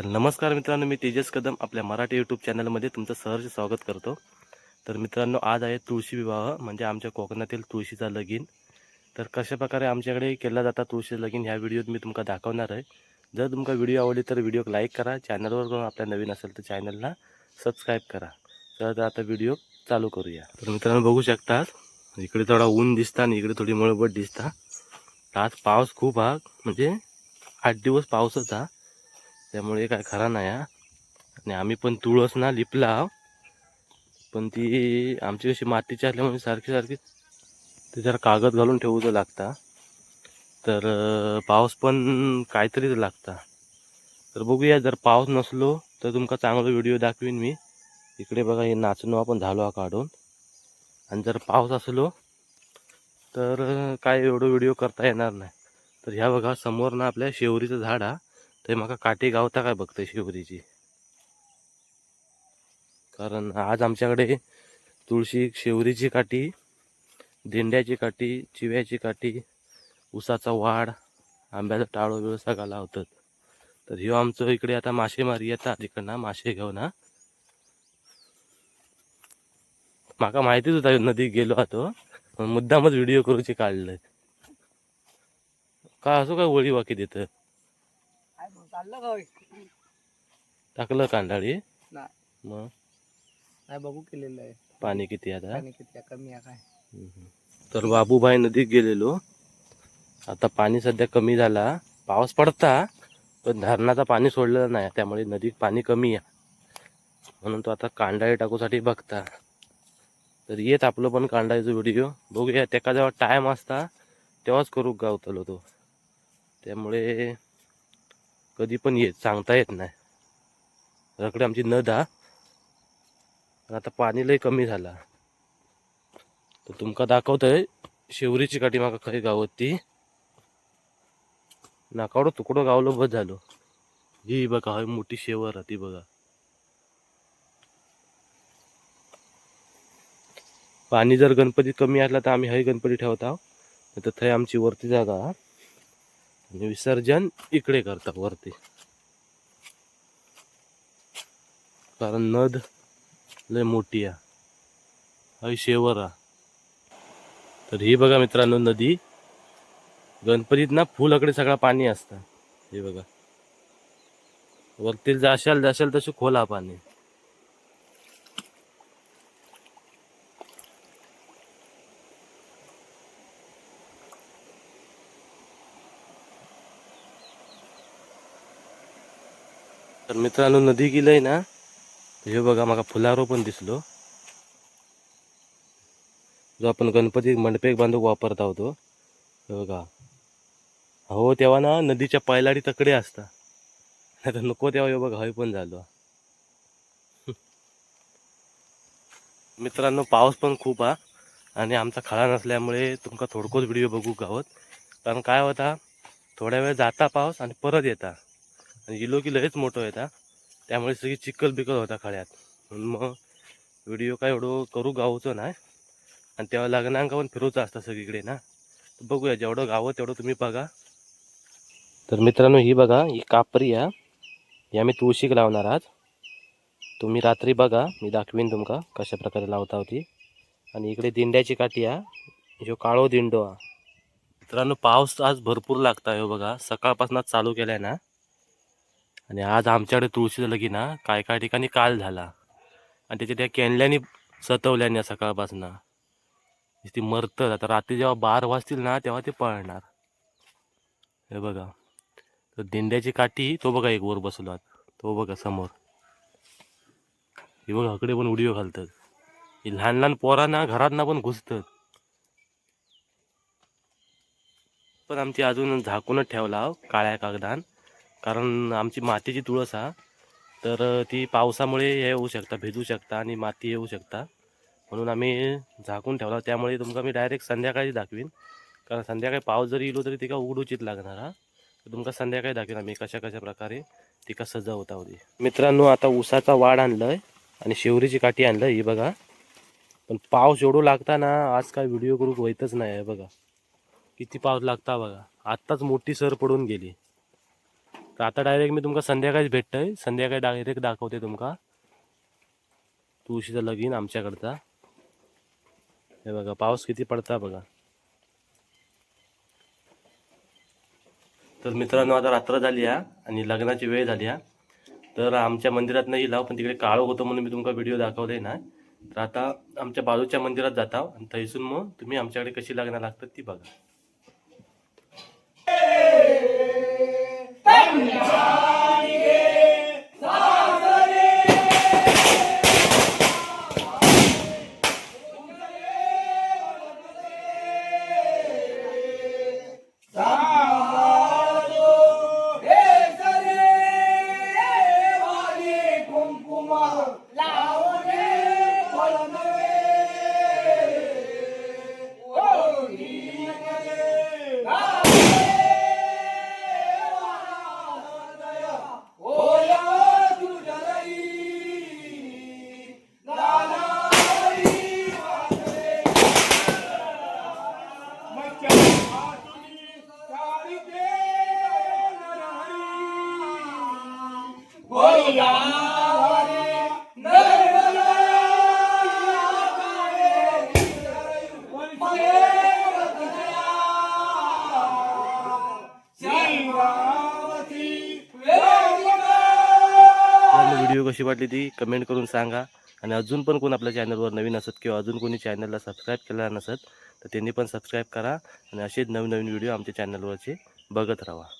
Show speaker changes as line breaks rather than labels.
तर नमस्कार मित्रांनो मी तेजस कदम आपल्या मराठी यूट्यूब चॅनलमध्ये तुमचं सहर्ष स्वागत करतो. तर मित्रांनो आज आहे तुळशी विवाह म्हणजे आमच्या कोकणातील तुळशीचा लगीन. तर कशा प्रकारे आमच्याकडे केला जाता तुळशीचं लगीन ह्या व्हिडिओत मी तुमका दाखवणार आहे. जर तुमका व्हिडिओ आवडली तर व्हिडिओ लाईक करा. चॅनलवर आपल्या नवीन असेल तर चॅनलला सबस्क्राईब करा. तर आता व्हिडिओ चालू करूया. तर मित्रांनो बघू शकता इकडे थोडा ऊन दिसता आणि इकडे थोडी मळबट दिसता. आज पाऊस खूप हा म्हणजे आठ दिवस पाऊसच हा त्यामुळे काय खरा नाही हा. आणि आम्ही पण तुळस ना लिपला आहो. पण ती आमची कशी मातीची असल्यामुळे सारखी सारखी त्याच्यावर कागद घालून ठेवूचं लागता. तर पाऊस पण काहीतरीच लागता. तर बघूया जर पाऊस नसलो तर तुमका चांगला व्हिडिओ दाखवीन मी. इकडे बघा हे नाचणं आपण झालो हा काढून. आणि जर पाऊस असलो तर काय एवढं व्हिडिओ करता येणार नाही. तर ह्या बघा समोर ना आपल्या शेवरीचं झाड हा. थंय म्हाका काठी गावता काय बघतय शिवरीची कारण आज आमच्याकडे तुळशी शेवरीची काठी दिंड्याची काठी चिव्याची काठी उसाचा वाड आंब्याचा टाळो बिळो सगळा लावतात. तर ह्यो आमचं इकडे आता मासेमारी येतात इकडनं मासे घेऊन हा. माका माहितीच होता ह्यो नदीत गेलो आतो मुद्दामच व्हिडिओ करूची काढलंय. का असो काय वळी वाकी देतं?
काय
टाकलं कांदाळी?
नाही.
मग?
नाही बघू केलेलं आहे.
पाणी किती आता?
आणि किती कमी आहे काय?
हम्म. तर बाबूबाई नदीत गेलेलो. आता पाणी सध्या कमी झाला. पाऊस पडता पण धरणाचा पाणी सोडलेलं नाही. त्यामुळे नदीत पाणी कमी आहे. म्हणून तो आता कांडाळी टाकूसाठी बघता. तर येत आपलं पण कांडाळीचं व्हिडिओ. बघूया त्याका जेव्हा टाइम असता तेव्हाच करू गावतलो तो. त्यामुळे कधी पण येत सांगता येत नाही. रकडे आमची नद हा आता पाणी लय कमी झाला. तर तुमका दाखवतंय शेवरीची काठी माका खरी गावत ती नाकावडं तुकडं गावलं बस झालो. ही बघा हय मोठी शेवर हा ती बघा. पाणी जर गणपती कमी असला तर आम्ही हय गणपती ठेवत आहोत. तर थंय आमची वरती जागा. हा. आणि विसर्जन इकडे करतात वरती. कारण नद लय मोठी आहे. शेवर आ तर ही बघा मित्रांनो नदी. गणपतीत ना फुलाकडे सगळा पाणी असतं. हे बघा. वरती जाशाल जाशाल तशी खोला पाणी. तर मित्रांनो नदी गेलंय ना? हे बघा मला फुलारो पण दिसलो. जो आपण गणपती मंडपेक बांधूक वापरता होतो हे. बघा. हो तेव्हा ना नदीच्या पायलाडी तकडे असता. नाही तर नको तेव्हा हे बघा हय पण झालो. मित्रांनो पाऊस पण खूप हा. आणि आमचा खळा नसल्यामुळे तुमका थोडकोच व्हिडिओ बघू गावत कारण काय होता थोड्या वेळ जाता पाऊस आणि परत येता. इलो की लयच मोठं येता त्यामुळे सगळी चिखल बिकल होता खळ्यात म्हणून मग व्हिडिओ काय एवढं करू गावचं नाही. आणि तेव्हा लग्नांका पण फिरूचं असतं सगळीकडे ना. तर बघूया जेवढं गावं तेवढं तुम्ही बघा. तर मित्रांनो ही बघा ही कापरी आहे. ही आम्ही तुळशीक लावणार आज. तुम्ही रात्री बघा मी दाखवीन तुमका कशा प्रकारे लावता होती. आणि इकडे दिंड्याची काठी आहे. जो काळो दिंडो हा मित्रांनो पाऊस आज भरपूर लागता हो बघा. सकाळपासूनच चालू केला आहे ना. आणि आज आमच्याकडे तुळशीचं लगीन ना काय काय ठिकाणी काल झाला. आणि त्याच्या त्या कॅनल्यानी सतवल्याने सकाळपासून. ती मरतं आता रात्री जेव्हा बार वाजतील ना तेव्हा ते पळणार. हे बघा. तर दिंड्याची काठी तो बघा एक वर बसलो तो बघा समोर. हे बघा हकडे पण उडीओ घालतात. ही लहान लहान पोरांना घरांना पण घुसतात. पण आमची अजून झाकूनच ठेवला हो. काळ्या कागदान. कारण आमची मातीची तुळस हा. तर ती पावसामुळे हे होऊ शकता भिजू शकता आणि माती येऊ शकता. म्हणून आम्ही झाकून ठेवला. त्यामुळे तुमका मी डायरेक्ट संध्याकाळी दाखवीन. कारण संध्याकाळी पाऊस जरी येलो तरी तिका उघडूचित लागणार हा. तर तुमका संध्याकाळी दाखवीन आम्ही कशा कशा प्रकारे तिका सजवता होती. मित्रांनो आता उसाचा आणलं आहे आणि शेवरीची काठी आणलंय. ही बघा. पण पाऊस एवढू लागता ना आज काय व्हिडिओ करू होईतच नाही आहे बघा. किती पाऊस लागता बघा. आत्ताच मोठी सर पडून गेली.
तर आता डायरेक्ट मी तुमका संध्याकाळीच भेटतोय. संध्याकाळी डायरेक्ट दाखवते तुमका. तुळशीचं लगीन आमच्याकडचा हे बघा पाऊस किती पडता बघा. तर मित्रांनो आता रात्र झाली आहे आणि लग्नाची वेळ झाली हा. तर आमच्या मंदिरात नाही लाव पण तिकडे काळोख होतं म्हणून मी तुमका व्हिडिओ दाखवले ना. तर आता आमच्या बाजूच्या मंदिरात जाता आणि थैसून मग तुम्ही आमच्याकडे कशी लग्न लागतात ती बघा. व्हिडिओ कशी वाटली ती? कमेंट करून सांगा. आणि अजून पण कोण आपल्या चॅनलवर नवीन असत किंवा अजून कोणी चॅनलला सबस्क्राईब केला नसत तर त्यांनी पण सबस्क्राईब करा. आणि असेच नवीन नवीन व्हिडिओ आमच्या चॅनलवरचे बघत राहा.